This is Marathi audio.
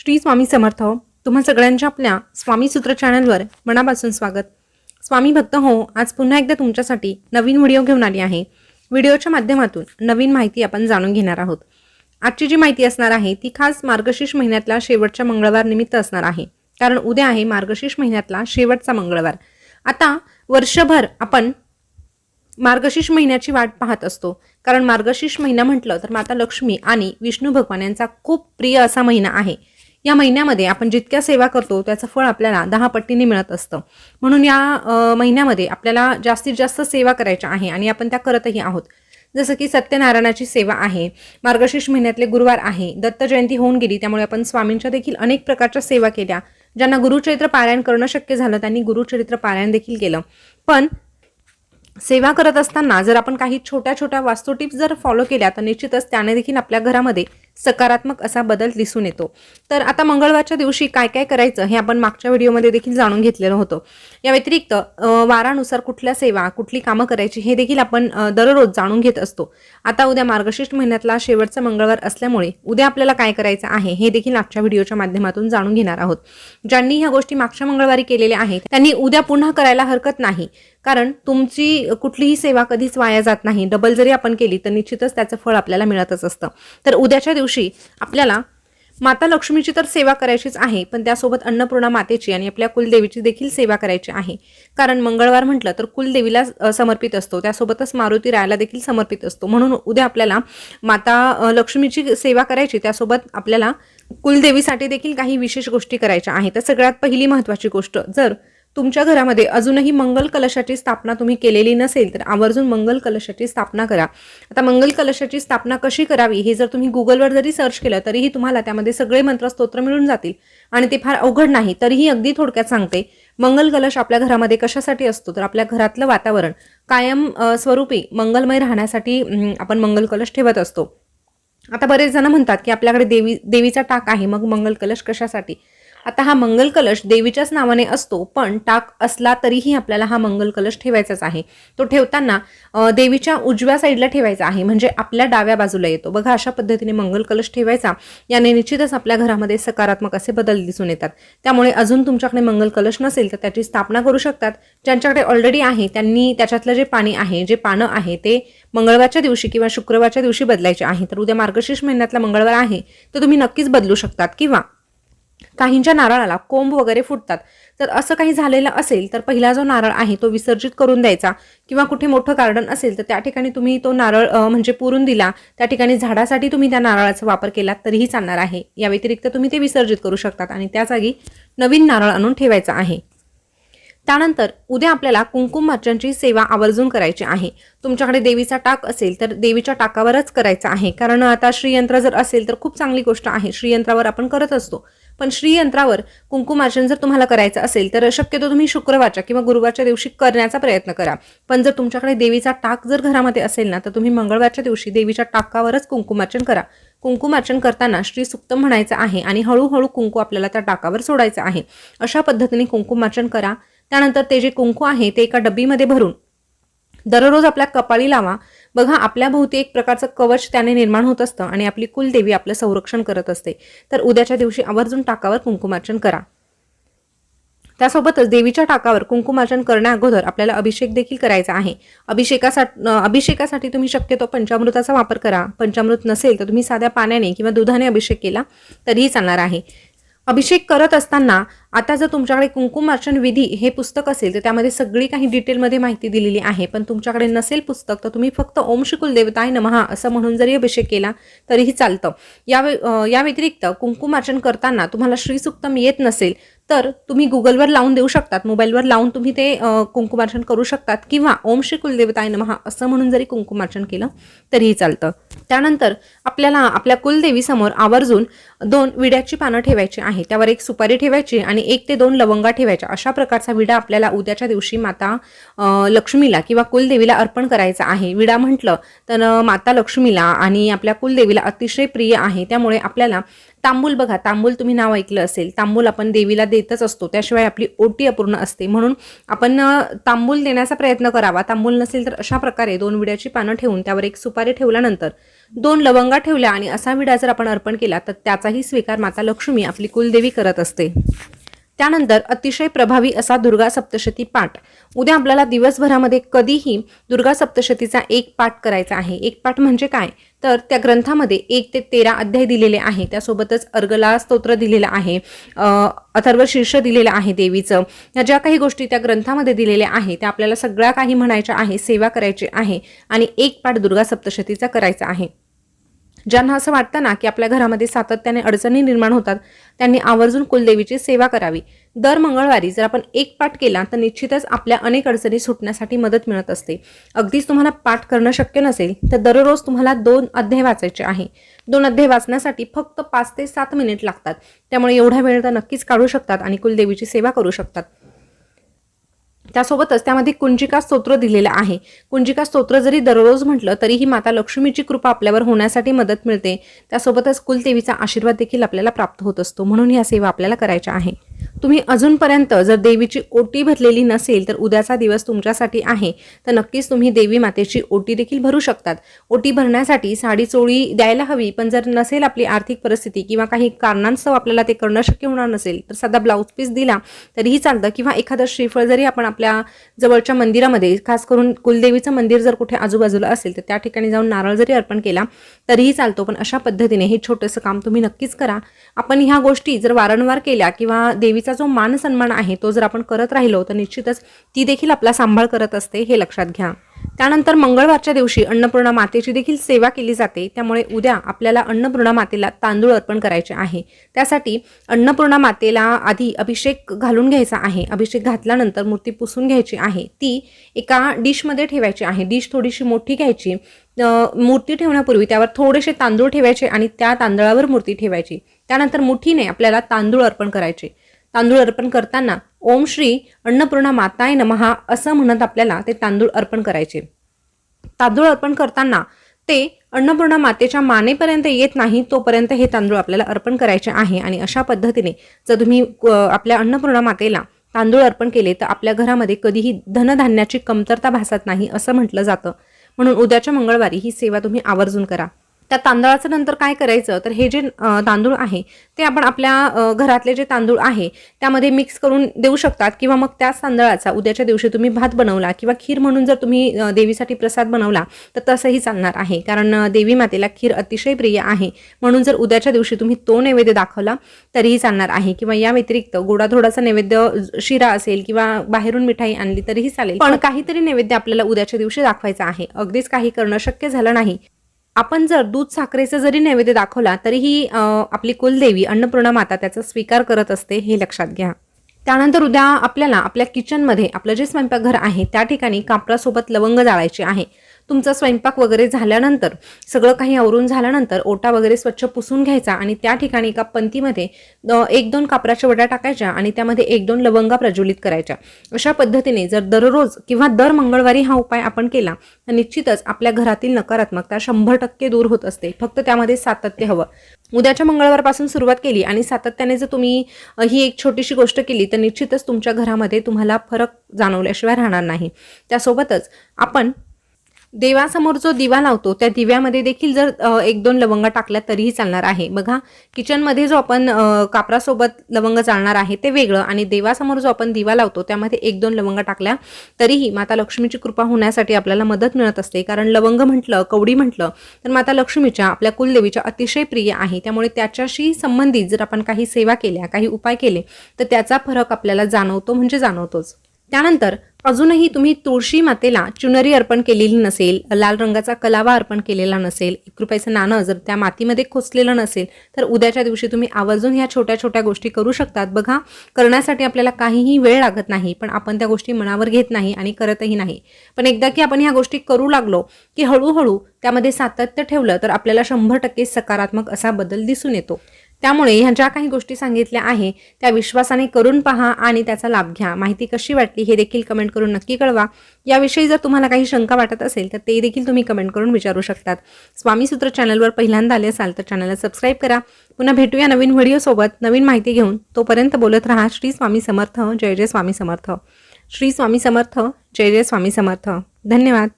श्री स्वामी समर्थ हो. तुम्हा सगळ्यांच्या आपल्या स्वामी सूत्र चॅनलवर मनापासून स्वागत. स्वामी भक्त हो आज पुन्हा एकदा तुमच्यासाठी नवीन व्हिडिओ घेऊन आली आहे. व्हिडिओच्या माध्यमातून नवीन माहिती आपण जाणून घेणार आहोत. आजची जी माहिती असणार आहे ती खास मार्गशीर्ष महिन्यातला शेवटच्या मंगळवार निमित्त असणार आहे. कारण उद्या आहे मार्गशीर्ष महिन्यातला शेवटचा मंगळवार. आता वर्षभर आपण मार्गशीर्ष महिन्याची वाट पाहत असतो. कारण मार्गशीर्ष महिना म्हटलं तर माता लक्ष्मी आणि विष्णू भगवान यांचा खूप प्रिय असा महिना आहे. या महिन्यामध्ये आपण जितक्या सेवा करतो त्याचं फळ आपल्याला दहा पट्टीने मिळत असतं. म्हणून या महिन्यामध्ये आपल्याला जास्तीत जास्त सेवा करायच्या आहे आणि आपण त्या करतही आहोत. जसं की सत्यनारायणाची सेवा आहे मार्गशीर्ष महिन्यातले गुरुवार आहे दत्त जयंती होऊन गेली त्यामुळे आपण स्वामींच्या देखील अनेक प्रकारच्या सेवा केल्या. ज्यांना गुरुचरित्र पारायण करणं शक्य झालं त्यांनी गुरुचरित्र पारायण देखील केलं. पण सेवा करत असताना जर आपण काही छोट्या छोट्या वास्तू टिप्स जर फॉलो केल्या तर निश्चितच त्याने देखील आपल्या घरामध्ये सकारात्मक असा बदल दिसून येतो. तर आता मंगळवारच्या दिवशी काय काय करायचं हे आपण मागच्या व्हिडिओमध्ये देखील जाणून घेतलेलं होतं. या व्यतिरिक्त वारानुसार कुठल्या सेवा कुठली कामं करायची हे देखील आपण दररोज जाणून घेत असतो. आता उद्या मार्गशीर्ष महिन्यातला शेवटचा मंगळवार असल्यामुळे उद्या आपल्याला काय करायचं आहे हे देखील आजच्या व्हिडिओच्या माध्यमातून जाणून घेणार आहोत. ज्यांनी ह्या गोष्टी मागच्या मंगळवारी केलेल्या आहेत त्यांनी उद्या पुन्हा करायला हरकत नाही. कारण तुमची कुठलीही सेवा कधीच वाया जात नाही. डबल जरी आपण केली तर निश्चितच त्याचं फळ आपल्याला मिळतच असतं. तर उद्याच्या दिवशी आपल्याला माता लक्ष्मीची तर सेवा करायचीच आहे पण त्यासोबत अन्नपूर्णा मातेची आणि आपल्या कुलदेवीची देखील सेवा करायची आहे. कारण मंगळवार म्हटलं तर कुलदेवीला समर्पित असतो. त्यासोबतच मारुती रायाला देखील समर्पित असतो. म्हणून उद्या आपल्याला माता लक्ष्मीची सेवा करायची. त्यासोबत आपल्याला कुलदेवीसाठी देखील काही विशेष गोष्टी करायच्या आहेत. तर सगळ्यात पहिली महत्त्वाची गोष्ट जर तुमच्या घरामध्ये अजूनही मंगल कलशाची स्थापना तुम्ही केलेली नसेल तर आवर्जून मंगल कलशाची स्थापना करा. आता मंगल कलशाची स्थापना कशी करावी हे जर तुम्ही गुगलवर जरी सर्च केलं तरीही तुम्हाला त्यामध्ये सगळे मंत्र स्तोत्र मिळून जातील आणि ते फार अवघड नाही तरीही अगदी थोडक्यात सांगते मंगल कलश आपल्या घरामध्ये कशासाठी असतो? तर आपल्या घरातलं वातावरण कायम स्वरूपी मंगलमय राहण्यासाठी आपण मंगल कलश ठेवत असतो. आता बरेच जण म्हणतात की आपल्याकडे देवी देवीचा टाक आहे मग मंगल कलश कशासाठी? आता हा मंगल कलश देवीच्याच नावाने असतो पण टाक असला तरीही आपल्याला हा मंगल कलश ठेवायचाच आहे. तो ठेवताना देवीच्या उजव्या साईडला ठेवायचा आहे म्हणजे आपल्या डाव्या बाजूला येतो. बघा अशा पद्धतीने मंगल कलश ठेवायचा याने निश्चितच आपल्या घरामध्ये सकारात्मक असे बदल दिसून येतात. त्यामुळे अजून तुमच्याकडे मंगल कलश नसेल तर त्याची स्थापना करू शकतात. ज्यांच्याकडे ऑलरेडी आहे त्यांनी त्याच्यातलं जे पाणी आहे जे पानं आहे ते मंगळवारच्या दिवशी किंवा शुक्रवारच्या दिवशी बदलायचे आहे. तर उद्या मार्गशीर्ष महिन्यातला मंगळवार आहे तर तुम्ही नक्कीच बदलू शकतात. किंवा काहींच्या नारळाला कोंब वगैरे फुटतात. तर असं काही झालेलं असेल तर पहिला जो नारळ आहे तो विसर्जित करून द्यायचा. किंवा कुठे मोठं गार्डन असेल तर त्या ठिकाणी तुम्ही तो नारळ म्हणजे पुरून दिला. त्या ठिकाणी झाडासाठी तुम्ही त्या नारळाचा वापर केला तरीही चालणार आहे. या व्यतिरिक्त तुम्ही ते विसर्जित करू शकतात आणि त्या जागी नवीन नारळ आणून ठेवायचा आहे. त्यानंतर उद्या आपल्याला कुंकुम कुंकुमार्चनची सेवा आवर्जून करायची आहे. तुमच्याकडे देवीचा टाक असेल तर देवीच्या टाकावरच करायचा आहे. कारण आता श्रीयंत्र जर असेल तर खूप चांगली गोष्ट आहे. श्रीयंत्रावर आपण करत असतो. पण श्रीयंत्रावर कुंकुमार्चन जर तुम्हाला करायचं असेल तर शक्यतो तुम्ही शुक्रवारच्या किंवा गुरुवारच्या दिवशी करण्याचा प्रयत्न करा. पण जर तुमच्याकडे देवीचा टाक जर घरामध्ये असेल ना तर तुम्ही मंगळवारच्या दिवशी देवीच्या टाकावरच कुंकुमार्चन करा. कुंकुमार्चन करताना श्री सुक्त म्हणायचं आहे आणि हळूहळू कुंकू आपल्याला त्या टाकावर सोडायचं आहे. अशा पद्धतीने कुंकुमार्चन करा. त्यानंतर ते जे कुंकू आहे ते एका डब्बीमध्ये भरून दररोज आपल्या कपाळी लावा. बघा आपल्या भोवती एक प्रकारचं कवच त्याने निर्माण होत असतं आणि आपली कुलदेवी आपलं संरक्षण करत असते. तर उद्याच्या दिवशी आवर्जून टाकावर कुंकुमार्चन करा. त्यासोबतच देवीच्या टाकावर कुंकुमार्चन करण्याअगोदर आपल्याला अभिषेक देखील करायचा आहे. अभिषेकासाठी अभिषेकासाठी तुम्ही शक्यतो पंचामृताचा वापर करा. पंचामृत नसेल तर तुम्ही साध्या पाण्याने किंवा दुधाने अभिषेक केला तरीही चालणार आहे. अभिषेक करत असताना आता जर तुमच्याकडे कुंकुमार्चन विधी हे पुस्तक असेल तर त्यामध्ये सगळी काही डिटेलमध्ये माहिती दिलेली आहे. पण तुमच्याकडे नसेल पुस्तक तर तुम्ही फक्त ओम शिकुल देवताय नमहा असं म्हणून जरी अभिषेक केला तरीही चालतं. या वे- या व्यतिरिक्त कुंकुमार्चन करताना तुम्हाला श्रीसुक्तम येत नसेल तर तुम्ही गुगलवर लावून देऊ शकतात मोबाईलवर लावून तुम्ही ते कुंकुमार्चन करू शकतात किंवा ओम श्री कुलदेवताय नमहा असं म्हणून जरी कुंकुमार्चन केलं तरीही चालतं. त्यानंतर आपल्याला आपल्या कुलदेवीसमोर आवर्जून दोन विड्याची पानं ठेवायची आहे. त्यावर एक सुपारी ठेवायची आणि एक ते दोन लवंगा ठेवायच्या. अशा प्रकारचा विडा आपल्याला उद्याच्या दिवशी माता लक्ष्मीला किंवा कुलदेवीला अर्पण करायचा आहे. विडा म्हटलं तर माता लक्ष्मीला आणि आपल्या कुलदेवीला अतिशय प्रिय आहे. त्यामुळे आपल्याला तांबूल बघा तांबूल तुम्ही नाव ऐकलं असेल. तांबूल आपण देवीला देतच असतो त्याशिवाय आपली ओटी अपूर्ण असते. म्हणून आपण तांबूल देण्याचा प्रयत्न करावा. तांबूल नसेल तर अशा प्रकारे दोन विड्याची पानं ठेवून त्यावर एक सुपारी ठेवल्यानंतर दोन लवंगा ठेवल्या आणि असा विडा जर आपण अर्पण केला तर त्याचाही स्वीकार माता लक्ष्मी आपली कुलदेवी करत असते. त्यानंतर अतिशय प्रभावी असा दुर्गा सप्तशती पाठ. उद्या आपल्याला दिवसभरामध्ये कधीही दुर्गा सप्तशतीचा एक पाठ करायचा आहे. एक पाठ म्हणजे काय? तर त्या ग्रंथामध्ये एक ते तेरा अध्याय दिलेले आहे त्यासोबतच अर्गला स्तोत्र दिलेलं आहे. अथर्व शीर्ष दिलेलं आहे देवीचं. या ज्या काही गोष्टी त्या ग्रंथामध्ये दिलेल्या आहे त्या आपल्याला सगळ्या काही म्हणायच्या आहे सेवा करायची आहे आणि एक पाठ दुर्गा सप्तशतीचा करायचा आहे. ज्यांना असं वाटतं ना की आपल्या घरामध्ये सातत्याने अडचणी निर्माण होतात त्यांनी आवर्जून कुलदेवीची सेवा करावी. दर मंगळवारी जर आपण एक पाठ केला तर निश्चितच आपल्या अनेक अडचणी सुटण्यासाठी मदत मिळत असते. अगदीच तुम्हाला पाठ करणं शक्य नसेल तर दररोज तुम्हाला दोन अध्याय वाचायचे आहे. दोन अध्याय वाचण्यासाठी फक्त पाच ते सात मिनिट लागतात. त्यामुळे एवढा वेळ तर नक्कीच काढू शकतात आणि कुलदेवीची सेवा करू शकतात. त्यासोबतच त्यामध्ये कुंजिका स्तोत्र दिलेलं आहे. कुंजिका स्तोत्र जरी दररोज म्हटलं तरीही माता लक्ष्मीची कृपा आपल्यावर होण्यासाठी मदत मिळते. त्यासोबतच कुलदेवीचा आशीर्वाद देखील आपल्याला प्राप्त होत असतो. म्हणून या सेवा आपल्याला करायच्या आहे. तुम्ही अजूनपर्यंत जर देवीची ओटी भरलेली नसेल तर उद्याचा दिवस तुमच्यासाठी आहे. तर नक्कीच तुम्ही देवी मातेची ओटी देखील भरू शकतात. ओटी भरण्यासाठी साडी चोळी द्यायला हवी पण जर नसेल आपली आर्थिक परिस्थिती किंवा काही कारणांसह आपल्याला ते करणं शक्य होणार नसेल तर साधा ब्लाऊज पीस दिला तरीही चालतं. किंवा एखादं श्रीफळ जरी आपण आपल्या जवळच्या मंदिरामध्ये खास करून कुलदेवीचं मंदिर जर कुठे आजूबाजूला असेल तर त्या ठिकाणी जाऊन नारळ जरी अर्पण केला तरीही चालतो. पण अशा पद्धतीने हे छोटंसं काम तुम्ही नक्कीच करा. आपण ह्या गोष्टी जर वारंवार केल्या किंवा देवीचा जो मान सन्मान आहे तो जर आपण करत राहिलो तर निश्चितच ती देखील आपला सांभाळ करत असते हे लक्षात घ्या. त्यानंतर मंगळवारच्या दिवशी अन्नपूर्णा मातेची देखील सेवा केली जाते. त्यामुळे उद्या आपल्याला अन्नपूर्णा मातेला तांदूळ अर्पण करायचे आहे. त्यासाठी अन्नपूर्णा मातेला आधी अभिषेक घालून घ्यायचा आहे. अभिषेक घातल्यानंतर मूर्ती पुसून घ्यायची आहे. ती एका डिशमध्ये ठेवायची आहे. डिश थोडीशी मोठी घ्यायची. मूर्ती ठेवण्यापूर्वी त्यावर थोडेसे तांदूळ ठेवायचे आणि त्या तांदळावर मूर्ती ठेवायची. त्यानंतर मुठीने आपल्याला तांदूळ अर्पण करायचे. तांदूळ अर्पण करताना ओम श्री अन्नपूर्णा माताय नमहा असं म्हणत आपल्याला ते तांदूळ अर्पण करायचे. तांदूळ अर्पण करताना ते अन्नपूर्णा मातेच्या मानेपर्यंत येत नाही तोपर्यंत हे तांदूळ आपल्याला अर्पण करायचे आहे आणि अशा पद्धतीने जर तुम्ही आपल्या अन्नपूर्णा मातेला तांदूळ अर्पण केले तर आपल्या घरामध्ये कधीही धनधान्याची कमतरता भासत नाही असं म्हटलं जातं. म्हणून उद्याच्या मंगळवारी ही सेवा तुम्ही आवर्जून करा. त्या तांदळाचं नंतर काय करायचं? तर हे जे तांदूळ आहे ते आपण आपल्या घरातले जे तांदूळ आहे त्यामध्ये मिक्स करून देऊ शकतात. किंवा मग त्याच तांदळाचा उद्याच्या दिवशी तुम्ही भात बनवला किंवा खीर म्हणून जर तुम्ही देवीसाठी प्रसाद बनवला तर तसंही चालणार आहे. कारण देवी मातेला खीर अतिशय प्रिय आहे. म्हणून जर उद्याच्या दिवशी तुम्ही तो नैवेद्य दाखवला तरीही चालणार आहे. किंवा या व्यतिरिक्त गोडाधोडाचा नैवेद्य शिरा असेल किंवा बाहेरून मिठाई आणली तरीही चालेल. पण काहीतरी नैवेद्य आपल्याला उद्याच्या दिवशी दाखवायचा आहे. अगदीच काही करणं शक्य झालं नाही. आपण जर दूध साखरेचा जरी नैवेद्य दाखवला तरीही आपली कुलदेवी अन्नपूर्णा माता त्याचा स्वीकार करत असते हे लक्षात घ्या. त्यानंतर उद्या आपल्याला आपल्या किचनमध्ये आपलं जे स्वयंपाकघर आहे त्या ठिकाणी कापरासोबत लवंग जाळायची आहे. तुमचा स्वयंपाक वगैरे झाल्यानंतर सगळं काही आवरून झाल्यानंतर ओटा वगैरे स्वच्छ पुसून घ्यायचा आणि त्या ठिकाणी एका पंतीमध्ये एक दोन कापराच्या वड्या टाकायच्या आणि त्यामध्ये एक दोन लवंगा प्रज्वलित करायच्या. अशा पद्धतीने जर दररोज किंवा दर मंगळवारी हा उपाय आपण केला तर निश्चितच आपल्या घरातील नकारात्मकता शंभर टक्के दूर होत असते. फक्त त्यामध्ये सातत्य हवं. उद्याच्या मंगळवारपासून सुरुवात केली आणि सातत्याने जर तुम्ही ही एक छोटीशी गोष्ट केली तर निश्चितच तुमच्या घरामध्ये तुम्हाला फरक जाणवल्याशिवाय राहणार नाही. त्यासोबतच आपण देवासमोर जो दिवा लावतो त्या दिव्यामध्ये देखील जर एक दोन लवंग टाकल्या तरीही चालणार आहे. बघा किचनमध्ये जो आपण कापरासोबत लवंग चालणार आहे ते वेगळं आणि देवासमोर जो आपण दिवा लावतो त्यामध्ये एक दोन लवंग टाकल्या तरीही माता लक्ष्मीची कृपा होण्यासाठी आपल्याला मदत मिळत असते. कारण लवंग म्हटलं कवडी म्हटलं तर माता लक्ष्मीच्या आपल्या कुलदेवीच्या अतिशय प्रिय आहे. त्यामुळे त्याच्याशी संबंधित जर आपण काही सेवा केल्या काही उपाय केले तर त्याचा फरक आपल्याला जाणवतो म्हणजे जाणवतोच. त्यानंतर अजूनही तुम्ही तुळशी मातेला चुनरी अर्पण केलेली नसेल लाल रंगाचा कलावा अर्पण केलेला नसेल एक रुपयाचं नाणं जर त्या मातीमध्ये खोचलेलं नसेल तर उद्याच्या दिवशी तुम्ही आवर्जून ह्या छोट्या छोट्या गोष्टी करू शकतात. बघा करण्यासाठी आपल्याला काहीही वेळ लागत नाही पण आपण त्या गोष्टी मनावर घेत नाही आणि करतही नाही. पण एकदा की आपण ह्या गोष्टी करू लागलो की हळूहळू त्यामध्ये सातत्य ठेवलं तर आपल्याला शंभर टक्के सकारात्मक असा बदल दिसून येतो. त्यामुळे ह्या ज्या काही गोष्टी सांगितल्या आहे त्या विश्वासाने करून पहा आणि त्याचा लाभ घ्या. माहिती कशी वाटली हे देखील कमेंट करून नक्की कळवा. याविषयी जर तुम्हाला काही शंका वाटत असेल तर ते देखील तुम्ही कमेंट करून विचारू शकतात. स्वामी सूत्र चॅनलवर पहिल्यांदा आले असाल तर चॅनलला सबस्क्राईब करा. पुन्हा भेटूया नवीन व्हिडिओसोबत नवीन माहिती घेऊन तोपर्यंत बोलत राहा. श्री स्वामी समर्थ. जय जय स्वामी समर्थ. श्री स्वामी समर्थ. जय जय स्वामी समर्थ. धन्यवाद.